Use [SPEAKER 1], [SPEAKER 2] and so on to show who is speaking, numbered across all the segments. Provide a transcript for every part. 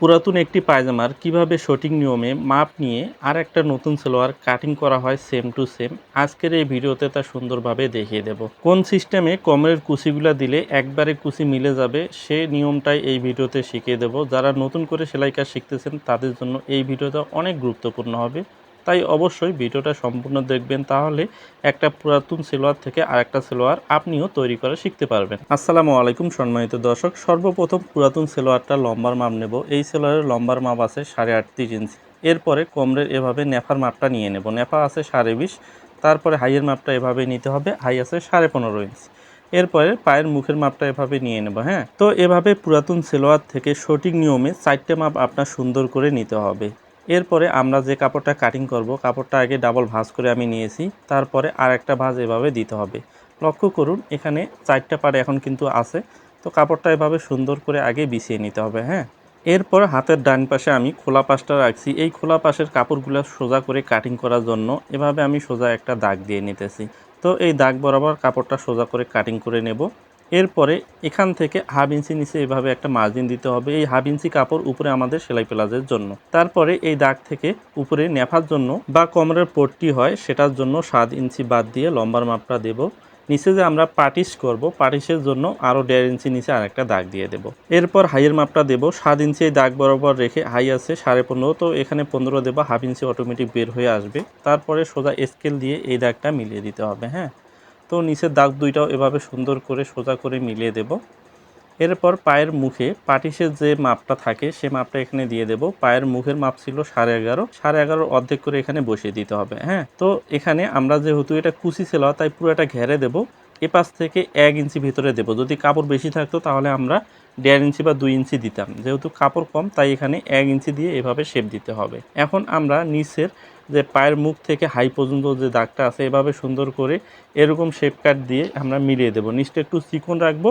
[SPEAKER 1] পুরাতন একটি পায়জামার কীভাবে সঠিক নিয়মে মাপ নিয়ে আর একটা নতুন সালোয়ার কাটিং করা হয় সেম টু সেম আজকের এই ভিডিওতে তা সুন্দরভাবে দেখিয়ে দেব। কোন সিস্টেমে কমরের কুচিগুলা দিলে একবারে কুচি মিলে যাবে, সে নিয়মটাই এই ভিডিওতে শিখিয়ে দেব। যারা নতুন করে সেলাই কাজ শিখতেছেন, তাদের জন্য এই ভিডিওটা অনেক গুরুত্বপূর্ণ হবে। তাই অবশ্যই ভিডিওটা সম্পূর্ণ দেখবেন, তাহলে একটা পুরাতন সেলোয়ার থেকে আরেকটা সেলোয়ার আপনিও তৈরি করে শিখতে পারবেন। আসসালামু আলাইকুম সম্মানিত দর্শক, সর্বপ্রথম পুরাতন সেলোয়ারটা লম্বার মাপ নেব। এই সেলোয়ারের লম্বার মাপ আছে সাড়ে আটত্রিশ ইঞ্চি। এরপরে কমরের এভাবে নেফার মাপটা নিয়ে নেব। নেফা আছে সাড়ে বিশ, তারপরে হাইয়ের মাপটা এভাবে নিতে হবে, হাই আছে সাড়ে পনেরো ইঞ্চি। এরপরে পায়ের মুখের মাপটা এভাবে নিয়ে নেব হ্যাঁ? তো এভাবে পুরাতন সেলোয়ার থেকে সঠিক নিয়মে চারটে মাপ আপনার সুন্দর করে নিতে হবে। এরপরে আমরা যে কাপড়টা কাটিং করব, কাপড়টা আগে ডাবল ভাঁজ করে আমি নিয়েছি। তারপরে আর একটা ভাঁজ এভাবে দিতে হবে। লক্ষ্য করুন, এখানে চারটা পাড়ে এখন কিন্তু আছে। তো কাপড়টা এভাবে সুন্দর করে আগে বিছিয়ে নিতে হবে হ্যাঁ? এরপর হাতের ডান পাশে আমি খোলা পাশটা রাখছি। এই খোলা পাশের কাপড়গুলো সোজা করে কাটিং করার জন্য এভাবে আমি সোজা একটা দাগ দিয়ে নিতেছি। তো এই দাগ বরাবর কাপড়টা সোজা করে কাটিং করে নেব। এরপরে এখান থেকে হাফ ইঞ্চি নিচে এভাবে একটা মার্জিন দিতে হবে এই হাফ ইঞ্চি কাপড় উপরে আমাদের সেলাই প্লাজের জন্য। তারপরে এই দাগ থেকে উপরে নেফার জন্য বা কমরের পট্টি হয় সেটার জন্য সাত ইঞ্চি বাদ দিয়ে লম্বার মাপটা দেব। নিচে যে আমরা পাটিস করব পাটিসের জন্য আরও দেড় ইঞ্চি নিচে আরেকটা দাগ দিয়ে দেব। এরপর হাইয়ের মাপটা দেব। সাত ইঞ্চি এই দাগ বরাবর রেখে হাই আছে সাড়ে পনেরো, তো এখানে পনেরো দেবো, হাফ ইঞ্চি অটোমেটিক বের হয়ে আসবে। তারপরে সোজা স্কেল দিয়ে এই দাগটা মিলিয়ে দিতে হবে হ্যাঁ? তো নিচের দাগ দুইটাও এভাবে সুন্দর করে সোজা করে মিলিয়ে দেব। এরপর পায়ের মুখে পাটিসের যে মাপটা থাকে সে মাপটা এখানে দিয়ে দেব। পায়ের মুখের মাপ ছিল সাড়ে এগারো। সাড়ে এগারো অর্ধেক করে এখানে বসিয়ে দিতে হবে হ্যাঁ? তো এখানে আমরা যেহেতু এটা কুচি ছিল, তাই পুরো এটা ঘেরে দেব। এ পাশ থেকে এক ইঞ্চি ভিতরে দেব। যদি কাপড় বেশি থাকতো তাহলে আমরা দেড় ইঞ্চি বা দুই ইঞ্চি দিতাম। যেহেতু কাপড় কম, তাই এখানে এক ইঞ্চি দিয়ে এভাবে শেপ দিতে হবে। এখন আমরা নিচের যে পায়ের মুখ থেকে হাই পর্যন্ত যে দাগটা আছে, এভাবে সুন্দর করে এরকম শেপ কাট দিয়ে আমরা মিলিয়ে দেবো। নিচটা একটু চিকন রাখব,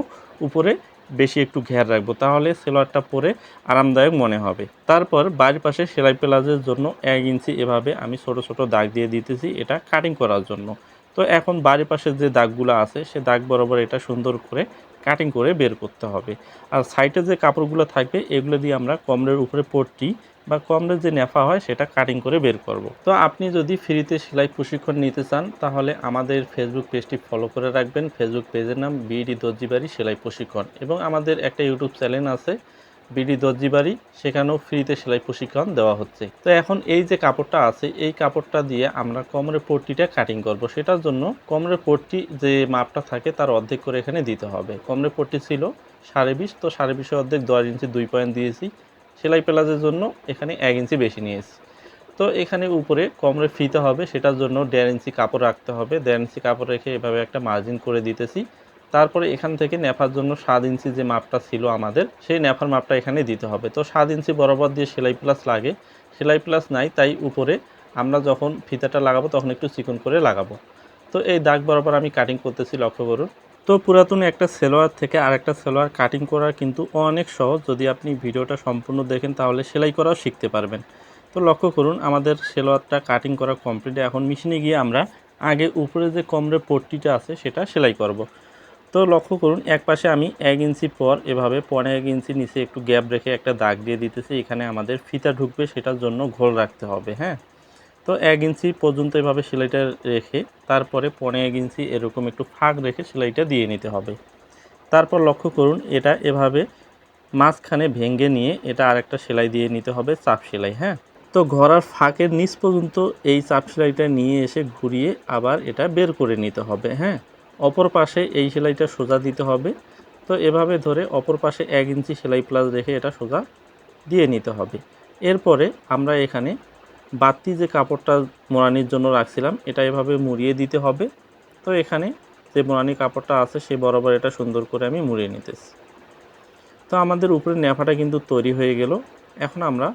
[SPEAKER 1] উপরে বেশি একটু ঘের রাখব, তাহলে সেলোয়ারটা পরে আরামদায়ক মনে হবে। তারপর বাড়ির পাশে সেলাই প্লাজের জন্য এক ইঞ্চি এভাবে আমি ছোট ছোট দাগ দিয়ে দিতেছি, এটা কাটিং করার জন্য। তো এখন বাড়ির পাশে যে দাগগুলো আছে, সে দাগ বরাবর এটা সুন্দর করে কাটিং করে বের করতে হবে। আর সাইডে যে কাপড়গুলো থাকবে, এগুলো দিয়ে আমরা কমরের উপরে পট্টি বা কমরের যে নেফা হয়, সেটা কাটিং করে বের করব। তো আপনি যদি ফ্রিতে সেলাই প্রশিক্ষণ নিতে চান, তাহলে আমাদের ফেসবুক পেজটি ফলো করে রাখবেন। ফেসবুক পেজের নাম বিডি দর্জিবাড়ি সেলাই প্রশিক্ষণ। এবং আমাদের একটা ইউটিউব চ্যানেল আছে বিডি দর্জিবাড়ি, সেখানেও ফ্রিতে সেলাই প্রশিক্ষণ দেওয়া হচ্ছে। তো এখন এই যে কাপড়টা আছে, এই কাপড়টা দিয়ে আমরা কমরের পট্টিটা কাটিং করব। সেটার জন্য কমরের পট্টি যে মাপটা থাকে, তার অর্ধেক করে এখানে দিতে হবে। কমরের পট্টি ছিল সাড়ে বিশ, তো সাড়ে বিশের অর্ধেক দশ ইঞ্চি দুই পয়েন্ট দিয়েছি। সেলাই প্লাজের জন্য এখানে এক ইঞ্চি বেশি নিয়েছি। তো এখানে উপরে কমরে ফ্রিতে হবে, সেটার জন্য দেড় ইঞ্চি কাপড় রাখতে হবে। দেড় ইঞ্চি কাপড় রেখে এভাবে একটা মার্জিন করে দিতেছি। তারপরে এখান থেকে নেফার জন্য সাত ইঞ্চি যে মাপটা ছিল আমাদের, সেই নেফার মাপটা এখানে দিতে হবে। তো সাত ইঞ্চি বরাবর দিয়ে সেলাই প্লাস লাগে, সেলাই প্লাস নাই, তাই উপরে আমরা যখন ফিতাটা লাগাবো তখন একটু চিকন করে লাগাবো। তো এই দাগ বরাবর আমি কাটিং করতেছি, লক্ষ্য করুন। তো পুরাতন একটা সেলোয়ার থেকে আরেকটা সেলোয়ার কাটিং করা কিন্তু অনেক সহজ। যদি আপনি ভিডিওটা সম্পূর্ণ দেখেন তাহলে সেলাই করাও শিখতে পারবেন। তো লক্ষ্য করুন, আমাদের সেলোয়ারটা কাটিং করা কমপ্লিট এখন মেশিনে গিয়ে আমরা আগে উপরে যে কমরের পট্টিটা আছে সেটা সেলাই করব। তো লক্ষ্য করুন, এক পাশে আমি এক ইঞ্চি পর এভাবে পনে এক ইঞ্চি নিচে একটু গ্যাপ রেখে একটা দাগ দিয়ে দিতেছি। এখানে আমাদের ফিতা ঢুকবে, সেটার জন্য ঘোল রাখতে হবে হ্যাঁ? তো এক ইঞ্চি পর্যন্ত এভাবে সেলাইটা রেখে, তারপরে পনে এক ইঞ্চি এরকম একটু ফাঁক রেখে সেলাইটা দিয়ে নিতে হবে। তারপর লক্ষ্য করুন, এটা এভাবে মাঝখানে ভেঙে নিয়ে এটা আরেকটা সেলাই দিয়ে নিতে হবে, চাপ সেলাই হ্যাঁ? তো ঘোড়ার ফাঁকের নিচ পর্যন্ত এই চাপ সেলাইটা নিয়ে এসে ঘুরিয়ে আবার এটা বের করে নিতে হবে হ্যাঁ? অপর পাশে এই সেলাইটা সোজা দিতে হবে। তো এভাবে ধরে অপর পাশে এক ইঞ্চি সেলাই প্লাস রেখে এটা সোজা দিয়ে নিতে হবে। এরপরে আমরা এখানে বাতি যে কাপড়টা মোড়ানির জন্য রাখছিলাম, এটা এভাবে মুড়িয়ে দিতে হবে। তো এখানে যে মোড়ানি কাপড়টা আছে, সে বরাবর এটা সুন্দর করে আমি মুড়িয়ে নিতেছি। তো আমাদের উপরে নেফাটা কিন্তু তৈরি হয়ে গেল। এখন আমরা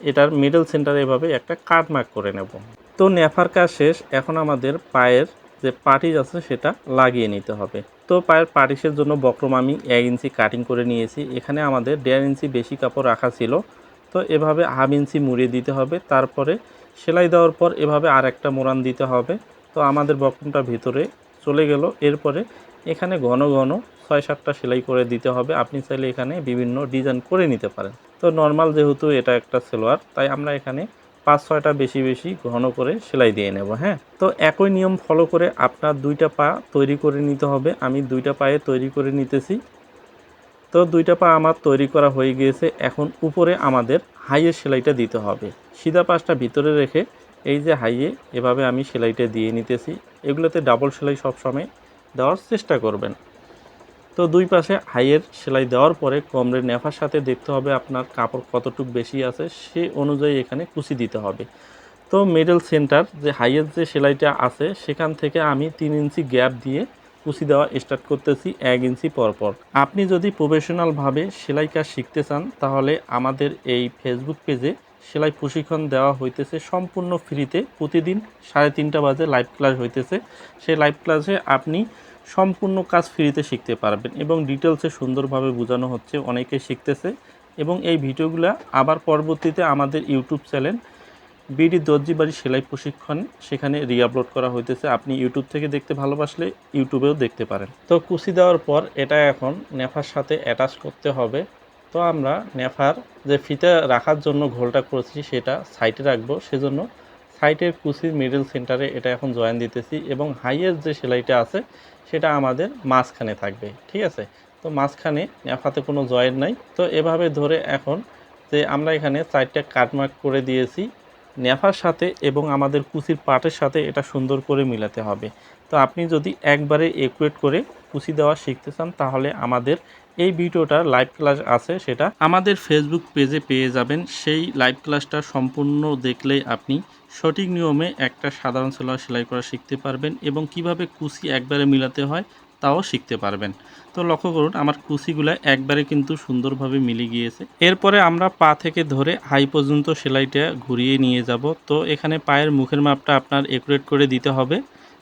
[SPEAKER 1] এটার মিডল সেন্টারে এভাবে একটা কাট মার্ক করে নেব। তো নেফার কাজ শেষ। এখন আমাদের পায়ের যে পাটিস আছে সেটা লাগিয়ে নিতে হবে। তো পায়ের পাটিসের জন্য বক্রম আমি এক ইঞ্চি কাটিং করে নিয়েছি। এখানে আমাদের দেড় ইঞ্চি বেশি কাপড় রাখা ছিল। তো এভাবে হাফ ইঞ্চি মুড়িয়ে দিতে হবে। তারপরে সেলাই দেওয়ার পর এভাবে আর একটা মোড়ান দিতে হবে। তো আমাদের বক্রমটা ভিতরে চলে গেল। এরপরে এখানে ঘন ঘন ছয় সাতটা সেলাই করে দিতে হবে। আপনি চাইলে এখানে বিভিন্ন ডিজাইন করে নিতে পারেন। তো নর্মাল যেহেতু এটা একটা সেলোয়ার, তাই আমরা এখানে পাঁচ ছয়টা বেশি বেশি ঘন করে সেলাই দিয়ে নেব হ্যাঁ? তো একই নিয়ম ফলো করে আপনার দুইটা পা তৈরি করে নিতে হবে। আমি দুইটা পায়ে তৈরি করে নিতেছি। তো দুইটা পা আমার তৈরি করা হয়ে গিয়েছে। এখন উপরে আমাদের হাইয়ের সেলাইটা দিতে হবে। সিধা পাশটা ভিতরে রেখে এই যে হাইয়ে এভাবে আমি সেলাইটা দিয়ে নিতেছি। এগুলোতে ডাবল সেলাই সবসময় দেওয়ার চেষ্টা করবেন। তো দুই পাশে হাইয়ের সেলাই দেওয়ার পরে কমরের নেফার সাথে দেখতে হবে আপনার কাপড় কতটুক বেশি আছে, সে অনুযায়ী এখানে কুচি দিতে হবে। তো মিডল সেন্টার যে হাইয়ের যে সেলাইটা আছে, সেখান থেকে আমি তিন ইঞ্চি গ্যাপ দিয়ে কুচি দেওয়া স্টার্ট করতেছি এক ইঞ্চি পর পর। আপনি যদি প্রফেশনালভাবে সেলাই কাজ শিখতে চান, তাহলে আমাদের এই ফেসবুক পেজে সেলাই প্রশিক্ষণ দেওয়া হইতেছে সম্পূর্ণ ফ্রিতে, প্রতিদিন সাড়ে তিনটা বাজে লাইভ ক্লাস হইতেছে। সেই লাইভ ক্লাসে আপনি সম্পূর্ণ কাজ ফ্রিতে শিখতে পারবেন এবং ডিটেলসে সুন্দরভাবে বোঝানো হচ্ছে, অনেকে শিখতেছে এবং এই ভিডিওগুলো আবার পরবর্তীতে আমাদের ইউটিউব চ্যানেল বিডি দর্জি বাড়ি সেলাই প্রশিক্ষণ সেখানে রিআপলোড করা হইতেছে। আপনি ইউটিউব থেকে দেখতে ভালোবাসলে ইউটিউবেও দেখতে পারেন। তো কুচি দেওয়ার পর এটা এখন নেফার সাথে অ্যাটাচ করতে হবে। তো আমরা নেফার যে ফিতে রাখার জন্য ঘোলটা করেছি, সেটা সাইডে রাখব। সেজন্য সাইডের কুচির মিডল সেন্টারে এটা এখন জয়েন দিতেছি এবং হাইয়ের যে সেলাইটা আছে, সেটা আমাদের মাঝখানে থাকবে। ঠিক আছে? তো মাঝখানে নেফাতে কোনো জয়েন নাই। তো এভাবে ধরে এখন যে আমরা এখানে চারটা কাটমার্ক করে দিয়েছি, নেফার সাথে এবং আমাদের কুচির পাটের সাথে এটা সুন্দর করে মিলাতে হবে। তো আপনি যদি একবারে একুয়েট করে কুচি দেওয়া শিখতে চান, তাহলে আমাদের এই ভিডিওটার লাইভ ক্লাস আছে সেটা আমাদের ফেসবুক পেজে পেয়ে যাবেন। সেই লাইভ ক্লাসটা সম্পূর্ণ দেখলেই আপনি সঠিক নিয়মে একটা সাধারণ সেলোয়ার সেলাই করা শিখতে পারবেন এবং কীভাবে কুচি একবারে মিলাতে হয় তাও শিখতে পারবেন। তো লক্ষ্য করুন, আমার কুচিগুলো একবারে কিন্তু সুন্দরভাবে মিলে গিয়েছে। এরপরে আমরা পা থেকে ধরে হাই পর্যন্ত সেলাইটা ঘুরিয়ে নিয়ে যাব। তো এখানে পায়ের মুখের মাপটা আপনার একুরেট করে দিতে হবে।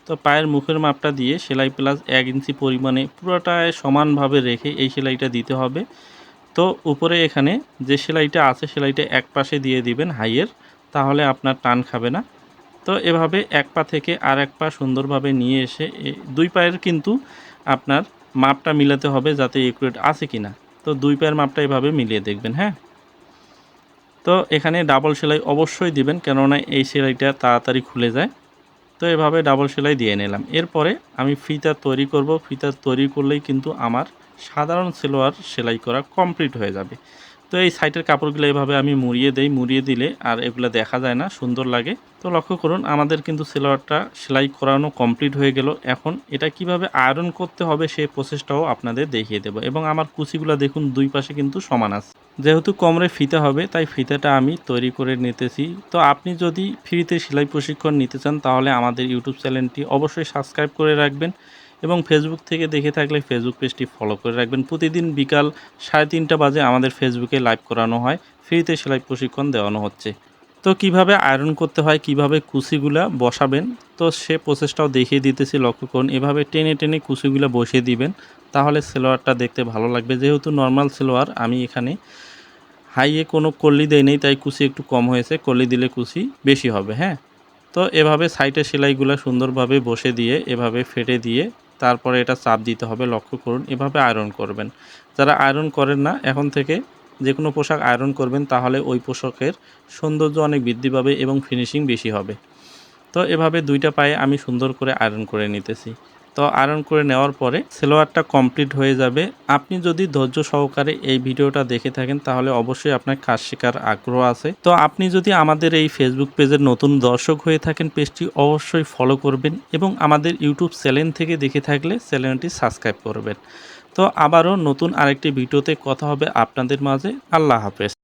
[SPEAKER 1] তো পায়ের মুখের মাপটা দিয়ে সেলাই প্লাস এক ইঞ্চি পরিমাণে পুরোটায় সমানভাবে রেখে এই সেলাইটা দিতে হবে। তো উপরে এখানে যে সেলাইটা আছে, সেলাইটা এক পাশে দিয়ে দিবেন হাইয়ের, তাহলে আপনার টান খাবে না। তো এভাবে এক পা থেকে আর এক পা সুন্দরভাবে নিয়ে এসে দুই পায়ের কিন্তু আপনার মাপটা মিলাতে হবে যাতে একুরেট আছে কিনা। তো দুই পায়ের মাপটা এভাবে মিলিয়ে দেখবেন হ্যাঁ? তো এখানে ডাবল সেলাই অবশ্যই দিবেন, কেননা এই সেলাইটা তাড়াতাড়ি খুলে যায়। তো এভাবে ডাবল সেলাই দিয়ে নিলাম। এরপরে আমি ফিতা তৈরি করব। ফিতা তৈরি করলেই কিন্তু আমার সাধারণ সেলোয়ার সেলাই করা কমপ্লিট হয়ে যাবে। তো এই সাইটের কাপড়গুলো এভাবে আমি মুড়িয়ে দেই, মুড়িয়ে দিলে আর এগুলো দেখা যায় না, সুন্দর লাগে। তো লক্ষ্য করুন, আমাদের কিন্তু সেলোয়ারটা সেলাই করানো কমপ্লিট হয়ে গেল। এখন এটা কীভাবে আয়রন করতে হবে সেই প্রসেসটাও আপনাদের দেখিয়ে দেবো। এবং আমার কুচিগুলো দেখুন, দুই পাশে কিন্তু সমান আছে। যেহেতু কমরে ফিতে হবে, তাই ফিতেটা আমি তৈরি করে নিতেছি। তো আপনি যদি ফ্রিতে সেলাই প্রশিক্ষণ নিতে চান, তাহলে আমাদের ইউটিউব চ্যানেলটি অবশ্যই সাবস্ক্রাইব করে রাখবেন। এবং ফেসবুক থেকে দেখে থাকলে ফেসবুক পেজটি ফলো করে রাখবেন। প্রতিদিন বিকাল সাড়ে তিনটা বাজে আমাদের ফেসবুকে লাইভ করানো হয়। ফ্রিতে সেলাই প্রশিক্ষণ দেওয়ানো হচ্ছে। তো কীভাবে আয়রন করতে হয়, কীভাবে কুচিগুলা বসাবেন? তো সে প্রসেসটাও দেখিয়ে দিতেছি, লক্ষ্য করুন। এভাবে টেনে টেনে কুচিগুলা বসিয়ে দিবেন, তাহলে সেলোয়ারটা দেখতে ভালো লাগবে। যেহেতু নর্মাল সেলোয়ার আমি এখানে হাইয়ে কোনো কল্লি দেয় নেই, তাই কুচি একটু কম হয়েছে। কল্লি দিলে কুচি বেশি হবে হ্যাঁ? তো এভাবে সাইডে সেলাইগুলো সুন্দরভাবে বসে দিয়ে, এভাবে ফেটে দিয়ে তারপরে এটা চাপ দিতে হবে, লক্ষ্য করুন, এভাবে আয়রন করবেন। যারা আয়রন করেন না, এখন থেকে যে কোনো পোশাক আয়রন করবেন, তাহলে ওই পোশাকের সৌন্দর্য অনেক বৃদ্ধি পাবে এবং ফিনিশিং বেশি হবে। তো এভাবে দুইটা পায়ে আমি সুন্দর করে আয়রন করে নিতেছি। তো আয়রন করে নেওয়ার পরে সেলোয়ারটা কমপ্লিট হয়ে যাবে। আপনি যদি ধৈর্য সহকারে এই ভিডিওটা দেখে থাকেন, তাহলে অবশ্যই আপনার কাজ শেখার আগ্রহ আছে। তো আপনি যদি আমাদের এই ফেসবুক পেজের নতুন দর্শক হয়ে থাকেন, পেজটি অবশ্যই ফলো করবেন এবং আমাদের ইউটিউব চ্যানেল থেকে দেখে থাকলে চ্যানেলটি সাবস্ক্রাইব করবেন। তো আবারও নতুন আরেকটি ভিডিওতে কথা হবে আপনাদের মাঝে। আল্লাহ হাফেজ।